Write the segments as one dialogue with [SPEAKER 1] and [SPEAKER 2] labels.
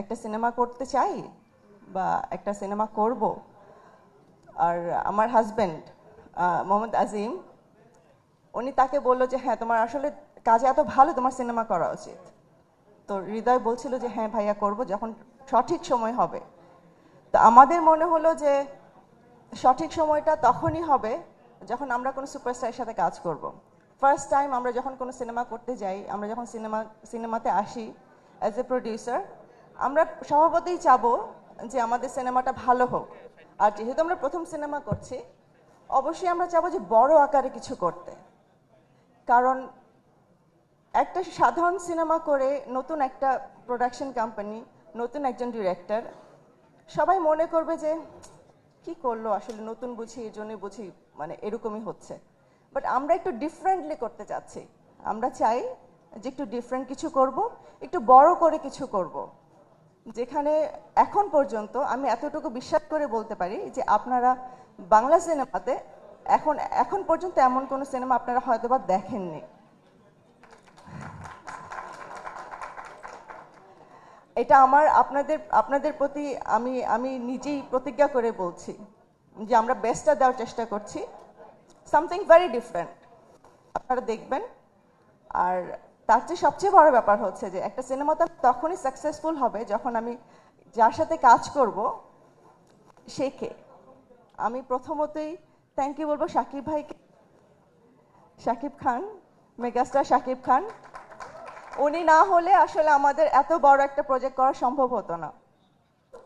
[SPEAKER 1] একটা সিনেমা করতে চাই বা একটা সিনেমা করব। আর আমার হাজব্যান্ড মোহাম্মদ আজিম, উনি তাকে বলল যে হ্যাঁ তোমার আসলে কাজে এত ভালো, তোমার সিনেমা করা উচিত। তো হৃদয় বলছিল যে হ্যাঁ ভাইয়া, করব যখন সঠিক সময় হবে। তো আমাদের মনে হলো যে, সঠিক সময়টা তখনই হবে যখন আমরা কোনো সুপারস্টারের সাথে কাজ করব। ফার্স্ট টাইম আমরা যখন কোনো সিনেমা করতে যাই, আমরা যখন সিনেমা, সিনেমাতে আসি অ্যাজ এ প্রডিউসার আমরা স্বভাবতই চাবো যে আমাদের সিনেমাটা ভালো হোক। আর যেহেতু আমরা প্রথম সিনেমা করছি, অবশ্যই আমরা চাবো যে বড় আকারে কিছু করতে। কারণ একটা সাধারণ সিনেমা করে নতুন একটা প্রোডাকশন কোম্পানি নতুন একজন ডিরেক্টর সবাই মনে করবে যে, কি করল? আসলে নতুন বুঝি, এই জন্যই বুঝি মানে এরকমই হচ্ছে। বাট আমরা একটু ডিফারেন্টলি করতে চাচ্ছি। আমরা চাই যে একটু ডিফারেন্ট কিছু করব, একটু বড় করে কিছু করব। যেখানে এখন পর্যন্ত আমি এতটুকু বিশ্বাস করে বলতে পারি যে আপনারা বাংলা সিনেমাতে এখন এখন পর্যন্ত এমন কোনো সিনেমা আপনারা হয়তো বা দেখেননি। এটা আমার, আপনাদের আপনাদের প্রতি আমি আমি নিজেই প্রতিজ্ঞা করে বলছি যে আমরা বেস্টটা দেওয়ার চেষ্টা করছি। সামথিং ভেরি ডিফারেন্ট আপনারা দেখবেন। আর তার চেয়ে সবচেয়ে বড় ব্যাপার হচ্ছে যে একটা সিনেমা তো তখনই সাকসেসফুল হবে যখন আমি যার সাথে কাজ করব, সে কে? আমি প্রথমতই থ্যাংক ইউ বলব সাকিব ভাইকে। সাকিব খান মেগাস্টার সাকিব খান। উনি না হলে আসলে আমাদের এত বড় একটা প্রজেক্ট করা সম্ভব হতো না।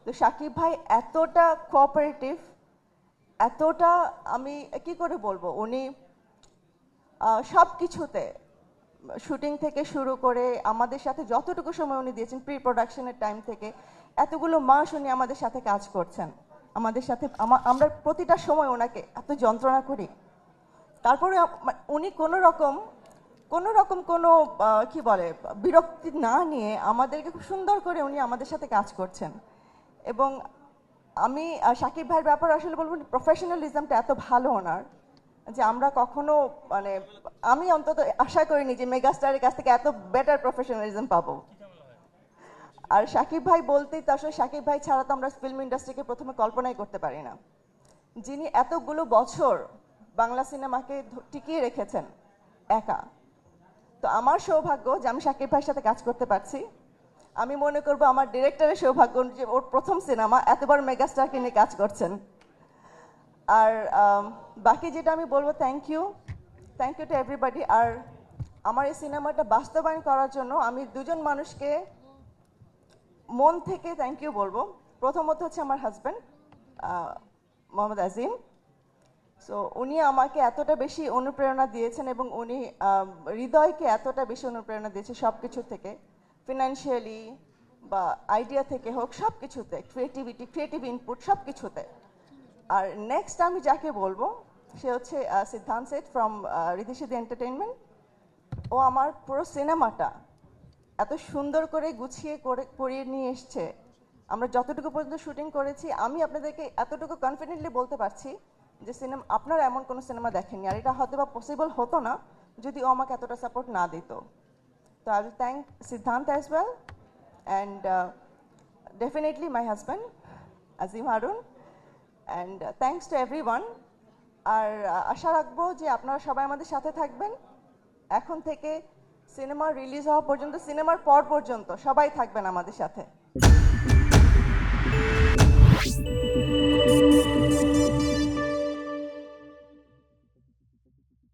[SPEAKER 1] তো সাকিব ভাই এতটা কোঅপারেটিভ এতটা আমি কি করে বলব? উনি সব কিছুতে শুটিং থেকে শুরু করে আমাদের সাথে যতটুকু সময় উনি দিয়েছেন প্রি প্রোডাকশনের টাইম থেকে, এতগুলো মাস উনি আমাদের সাথে কাজ করছেন। আমাদের সাথে আমরা প্রতিটা সময় ওনাকে এত যন্ত্রণা করি। তারপরে উনি কোনো রকম কোনো রকম কোনো কি বলে, বিরক্তি না নিয়ে আমাদেরকে খুব সুন্দর করে উনি আমাদের সাথে কাজ করছেন। এবং আমি সাকিব ভাইয়ের ব্যাপারে আসলে বলব প্রফেশনালিজমটা এত ভালো ওনার। যে আমরা কখনো মানে আমি অন্তত আশা করিনি যে মেগাস্টারের কাছ থেকে এত বেটার প্রফেশনালিজম পাবো। আর সাকিব ভাই বলতেই তো আসলে সাকিব ভাই ছাড়া তো আমরা ফিল্ম ইন্ডাস্ট্রিকে প্রথমে কল্পনাই করতে পারি না। যিনি এতগুলো বছর বাংলা সিনেমাকে টিকিয়ে রেখেছেন, একা। তো আমার সৌভাগ্য যে আমি সাকিব ভাইয়ের সাথে কাজ করতে পারছি। আমি মনে করব আমার ডিরেক্টরের সৌভাগ্য যে ওর প্রথম সিনেমা এতবার মেগাস্টারকে নিয়ে কাজ করছেন। আর বাকি যেটা আমি বলব thank you thank you to everybody আর আমার এই সিনেমাটা বাস্তবায়ন করার জন্য আমি দুজন মানুষকে মন থেকে থ্যাংক ইউ বলব। প্রথমত হচ্ছে আমার হাজব্যান্ড মোহাম্মদ আজিম। সো উনি আমাকে এতটা বেশি অনুপ্রেরণা দিয়েছেন এবং উনি হৃদয়কে এতটা বেশি অনুপ্রেরণা দিয়েছে সব কিছু থেকে। ফিনান্সিয়ালি বা আইডিয়া থেকে হোক সব কিছুতে ক্রিয়েটিভিটি ক্রিয়েটিভ ইনপুট সব কিছুতে আর নেক্সট আমি যাকে বলব, সে হচ্ছে Siddhant set from Riddhisiddhi entertainment ও আমার পুরো সিনেমাটা এত সুন্দর করে গুছিয়ে করে, করিয়ে নিয়ে এসছে। আমরা যতটুকু পর্যন্ত শুটিং করেছি, আমি আপনাদেরকে এতটুকু কনফিডেন্টলি বলতে পারছি যে সিনেমা, আপনারা এমন কোনো সিনেমা দেখেননি। আর এটা হয়তো বা পসিবল হতো না যদি ও আমাকে এতটা সাপোর্ট না দিত। তো I will thank Siddhant as well and definitely my husband Azim Harun and thanks to everyone আর আশা রাখব যে আপনারা সবাই আমাদের সাথে থাকবেন। এখন থেকে সিনেমা রিলিজ হওয়া পর্যন্ত, সিনেমার পর পর্যন্ত সবাই থাকবেন আমাদের সাথে।